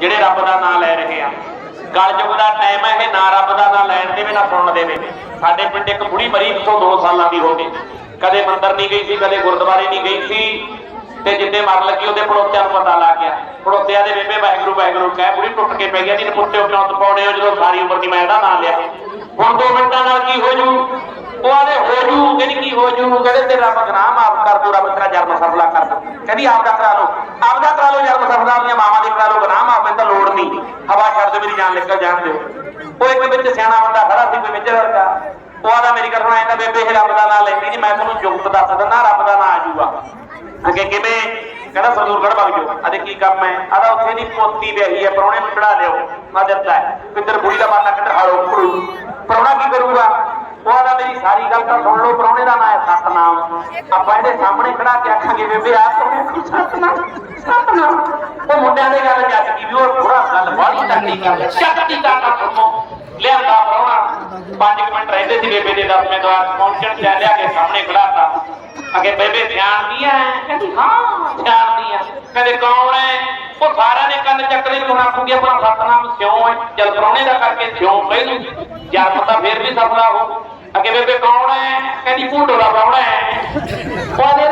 ਜਿਹੜੇ ਰੱਬ ਦਾ ਨਾਮ ਲੈ ਰਹੇ ਆ। ਕਲਯੁਗ ਦਾ ਟਾਈਮ ਹੈ ਇਹ ਨਾ ਰੱਬ ਦਾ ਨਾਮ ਲੈਣ ਦੇਵੇ, ਨਾ ਸੁਣਨ ਦੇਵੇ। ਸਾਡੇ ਪਿੰਡ ਇੱਕ ਬੁੜੀ ਮਰੀ 102 ਸਾਲਾਂ ਦੀ ਹੋ ਗਈ। ਕਦੇ ਮੰਦਰ ਨਹੀਂ ਗਈ ਸੀ, ਕਦੇ ਗੁਰਦੁਆਰੇ ਨਹੀਂ ਗਈ ਸੀ। ਤੇ ਜਿੱਦੇ ਮਰਨ ਲੱਗੀ, ਉਹਦੇ ਪੜੋਸਿਆਂ ਨੂੰ ਪਤਾ ਲੱਗ ਗਿਆ। ਪੜੋਸਿਆਂ ਦੇ ਬੇਬੇ ਵਾਹਿਗੁਰੂ ਵਾਹਿਗੁਰੂ, ਕਹਿ ਬੁੜੀ ਟੁੱਟ ਕੇ ਪੈ ਗਿਆ ਜੀ ਪੁੱਟਿਓ ਕਿਉਂ ਤਪਾਉਣੇ ਹੋ ਜਦੋਂ ਸਾਰੀ ਉਮਰ ਦੀ ਮੈਂ ਇਹਦਾ ਨਾਂ ਲਿਆ। ਹੁਣ ਦੋ ਮਿੰਟਾਂ ਨਾਲ ਕੀ ਹੋ ਜੂ? ਉਹ ਆਦੇ ਹੋ ਜੂ ਕਹਿੰਦੀ ਕੀ ਹੋ ਜੂ? ਕਹਿੰਦੇ ਤੇ ਰੱਬ ਗੁਨਾਹ ਮਾਫ ਕਰ ਦੂ, ਰੱਬ ਤੇਰਾ ਜਨਮ ਸਫਲਾ ਕਰ ਦੂ। ਕਹਿੰਦੀ ਆਪ ਦਾ ਕਰਾ ਲਓ। ਆਪ ਦਾ ਕਰਾ ਲਓ ਜਨਮ ਸਫਲਾ, ਆਪਣੀਆਂ ਮਾਵਾਂ ਦੇ ਕਰਾ ਲਓ ਗੁਨਾਹ ਲੋੜ ਨਹੀਂ। ਹਵਾ ਛੱਡ ਦਿਓ ਮੇਰੀ ਜਾਨ ਨਿਕਲ ਜਾਣ ਦਿਓ। ਉਹ ਇੱਕ ਵਿੱਚ ਸਿਆਣਾ ਬੰਦਾ ਖੜਾ ਸੀ, ਕੋਈ ਵਿੱਚ ਲੜਕਾ ਉਹ ਆਦਾ ਮੇਰੀ ਗੱਲ ਇਹਦਾ ਬੇਬੇ ਇਹ ਰੱਬ ਦਾ ਨਾਮ ਲੈਂਦੀ ਨਹੀਂ ਮੈਂ ਤੁਹਾਨੂੰ ਜੁਗਤ ਦੱਸ ਦਿੰਦਾ, ਰੱਬ ਦਾ ਨਾਮ ਆ ਜਾਊਗਾ ਅੱਗੇ ਕਿਵੇਂ? ਕਹਿੰਦਾ ਸਰਦੂਰਗੜ ਵਗ ਜਾਓ। ਅਦੇ ਕੀ ਕੰਮ ਹੈ। ਆਦਾ ਉੱਥੇ ਦੀ ਪੋਤੀ ਵਿਆਹੀ ਹੈ ਪਰੌਣੇ ਨੂੰ ਚੜਾ ਲਿਓ ਮੈਂ ਦਿੱਤਾ ਹੈ। ਕਿੱਧਰ ਬੁੜੀ ਦਾ ਮਾਤਾ ਕਿੱਧਰ ਹਾਲੋ ਪੜੂ ਪਰੌਣਾ ਕੀ ਕਰੂਗਾ ਉਹ ਆਦਾ ਮੇਰੀ ਸਾਰੀ ਗੱਲ ਤਾਂ ਸੁਣ ਲਓ ਪਰੌਣੇ ਦਾ ਨਾਂ ਹੈ ਸਤਨਾਮ। ਆਪਾਂ ਇਹਦੇ ਸਾਹਮਣੇ ਖੜਾ ਕੇ ਆਖਾਂਗੇ, ਬੇਬੇ ਆ ਤੂੰ ਸਤਨਾਮ ਸਤਨਾਮ। ਉਹ ਮੁੰਡਿਆਂ ਦੇ ਗੱਲ ਜੱਜ ਕੀ ਵੀ, ਉਹ ਥੋੜਾ ਗੱਲ ਬਾਹਲੀ ਤੱਕੜੀ ਕਰ ਸ਼ਕਤੀ ਦਾ ਕੰਮ ਲਿਆਂਦਾ ਪਰੌਣਾ 5 ਮਿੰਟ ਰਹਿੰਦੇ ਸੀ ਬੇਬੇ ਦੇ ਦਸਵੇਂ ਦਵਾਰ ਪਹੁੰਚਣ ਤੇ ਲਿਆ ਕੇ ਸਾਹਮਣੇ ਖੜਾਤਾ ਅਗੇ ਬੇਬੇ, ਧਿਆਨ ਹੈ? ਕਹਿੰਦੀ, ਹਾਂ, ਧਿਆਨ ਹੈ। ਕਹਿੰਦੇ, ਕੌਣ ਹੈ? ਉਹ ਸਾਰਿਆਂ ਨੇ ਕੰਨ ਚੱਕਦੇ ਨੂੰ ਆਖੂਗੇ ਆਪਣਾ ਸਤਨਾਮ ਸਿਉਂ ਹੈ। ਜਲ ਪਰੌਣੇ ਦਾ ਕਰਕੇ ਸਿਉਂ ਪਹਿਲੂ। ਯਾਰ ਪਤਾ ਫੇਰ ਵੀ ਸਫਲਾ ਹੋ। ਅਗੇ ਬੇਬੇ ਕੌਣ ਹੈ? ਕਹਿੰਦੀ ਭੂਟੋ ਦਾ ਪਾਉਣਾ ਹੈ। ਉਹਦੇ